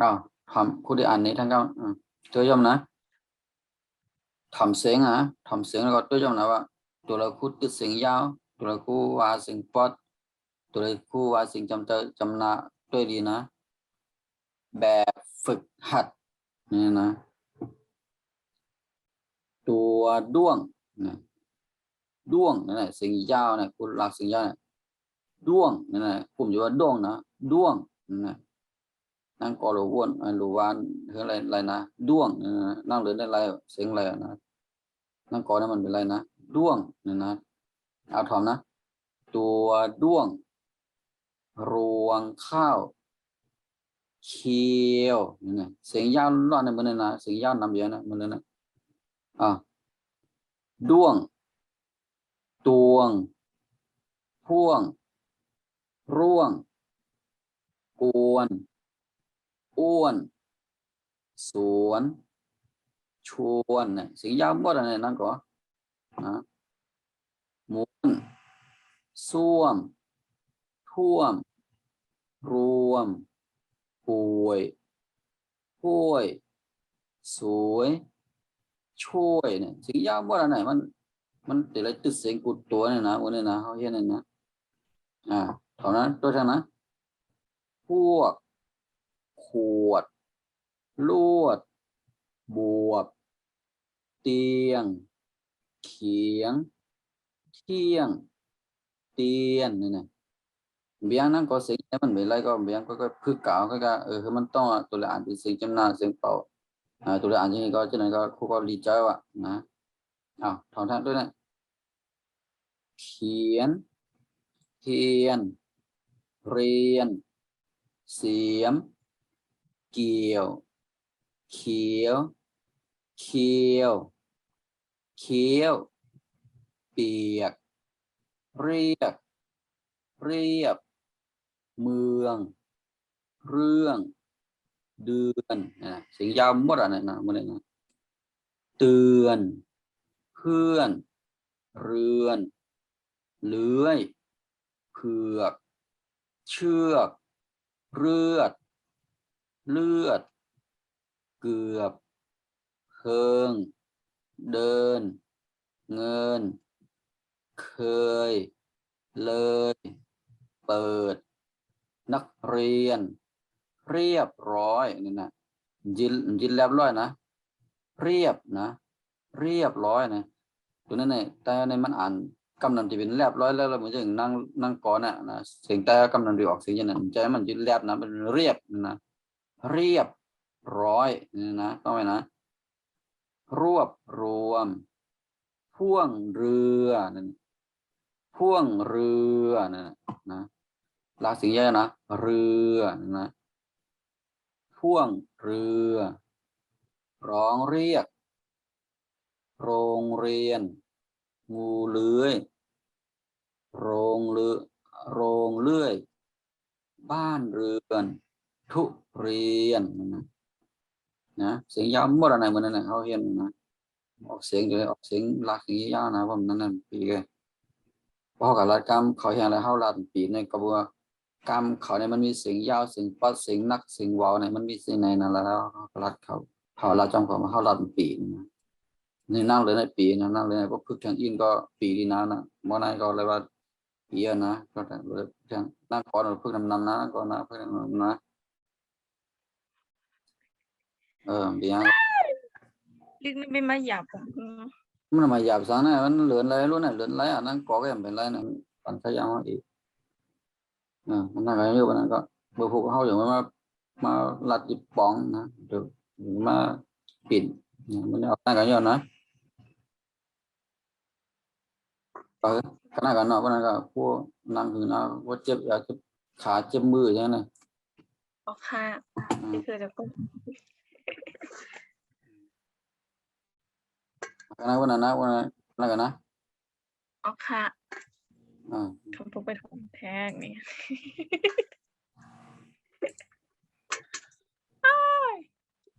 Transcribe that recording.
อ้าทำคุณได้อ่านนี้ท่านก็ตัวย่อมนะทำเสียงอะทำเสียงแล้วก็ตัวย่อมนะว่าตัวละคู่ติดเสียงยาวตัวละคู่ว่าเสียงปอดตัวละคู่ว่าเสียงจำเจจำนาด้วยดีนะ แบบฝึกหัดนี่นะ ตัวด้วงนะด้วงนั่นแหละเสียงยาวเนี่ยคุณหลักเสียงยาวเนี่ยด้วงนั่นแหละผมจะว่าด้วงนะด้วงนั่นนะ นั่งกอหรือว้วนหรือวานหรืออะไรอะไรนะด้วงนั่งเดินได้ไรเสียงอะไรนะนั่งกอนั่นมันเป็นอะไรนะด้วงนั่นะเอาถอมนะ ตัวด้วง รวงข้าวเคียวนี่นะเสียงยาวร้อนในมือนนะเสียงยาวนำเยอะนะมือนนะอ่าด้วง ตวง พ่วง ร่วง กวน อ้วน สวน ชวนเนี่ยเสียงยาวหมดอะไรนั่นก็นะหมุนส้วม ท่วม รวม ป่วยป่วย สวย ช่วยเนี่ยสียงยาวหมดอะไรมัน มันแต่ละตึกเสียงกุดตัวเนี่ยนะวันนี้นะเขาเห็นเนี่ยนะอ่าเท่านั้นตัวเท่านั้นพวก ขวด ลวด บวบ เตียง เขียง เที่ยง เตียนนี่นะเบียงนั้นก็เสียงมันไม่ไรก็เบียงก็ก็พึกกล่าวก็ก็เออคือมันต้องตัวละอ่านเป็นเสียงจำนาเสียงเป่าอ่าตัวละอ่านที่นี่ก็จะไหนก็ครูก็รีเจ้าอะนะอ้าวทองท่านด้วยนะเขียนเทียน เรียน เสียม เกี่ยว เขียว เคียว เคี้ยว เปียก เรียก เรียบ เมือง เรื่อง เดือนนะเสียงยาวหมดอะนะนะหมันเลยนะเตือน เพื่อน เรือน เลื้อย เผือก เชือก เลือด เลือด เกือบเพิง เดิน เงิน เคย เลย เปิด นักเรียน เรียบร้อยนี่นะยินยินเรียบร้อยนะ เรียบนะ เรียบร้อยนะตัวนั้นเนี่ยแต่ในมันอ่านกำนำที่เป็นเรียบร้อยแล้วเราเหมือนจะนั่งนั่งก่อนน่ะนะเสียงแต่กำนำดีออกเสียงย่างนั้นใจมันยินเรียบนะเป็นเรียบนะ เรียบร้อยนี่นะต้องไปนะ รวบรวม พ่วงเรือนั่นพ่วงเรือนั่นนะนะลาสิงแยกนะ เรือนนะ พ่วงเรือ ร้องเรียก โรงเรียน งูเลื้อย โรงเรือ โรงเลื่อย บ้านเรือน ทุเรียนนะนะเสียงยาวหมดอะไรเหมือนนั่นนะเขาเห็นนะออกเสียงเลยออกเสียงหลักเสียงยาวนะว่ามันนั่นนั่นปีเลยพราะกับรัฐกรรมเขาเห็นอะไรเขารัดปีในกระบวนกรรมเขาเนี่ยมันมีเสียงยาวเสียงปัดเสียงนักเสียงวาวเนี่ยมันมีเสียงในนั้นแล้วเขารัดเขาเขารัดจำเขามาเขารัดปีนะนี่นั่งเลยในปีนะนั่งเลยในพวกพึกทางอินก็ปีดีนะนะมอนันก็เลยว่าปีอะนะก็แต่เลยทางนั่งก่อนพึกนำนำนะก่อนนะพึกนำนำนะ เออเบียงลึกไม่เป็นมาหยาบของคุณมันมาหยาบสังนะมันเหลือนอะไรรู้นะเหลือนอะไรอะนั่งกอก็ยังเป็นไรนะปั่นขยำมาอีกอ่ามันนั่งกันอยู่วันนั้นก็เบอร์พวกเขาอย่างว่ามามาลัดจิบปองนะเดี๋ยวมาปิดเนี่ยมันเอานั่งกันอยู่นะเออขณะกั นเนาะวันนั้นก็พวกนั่งคือนะว่าเจ็บอยากเจ็บขาเจ็บมืออย่างนั้นนะออกค่ะอืมนี่คือจะก็ขณะวันนั้นนะวันนั้นขณะกันนะออกค่ะอ่า ทำพวกไปถมแทกนี่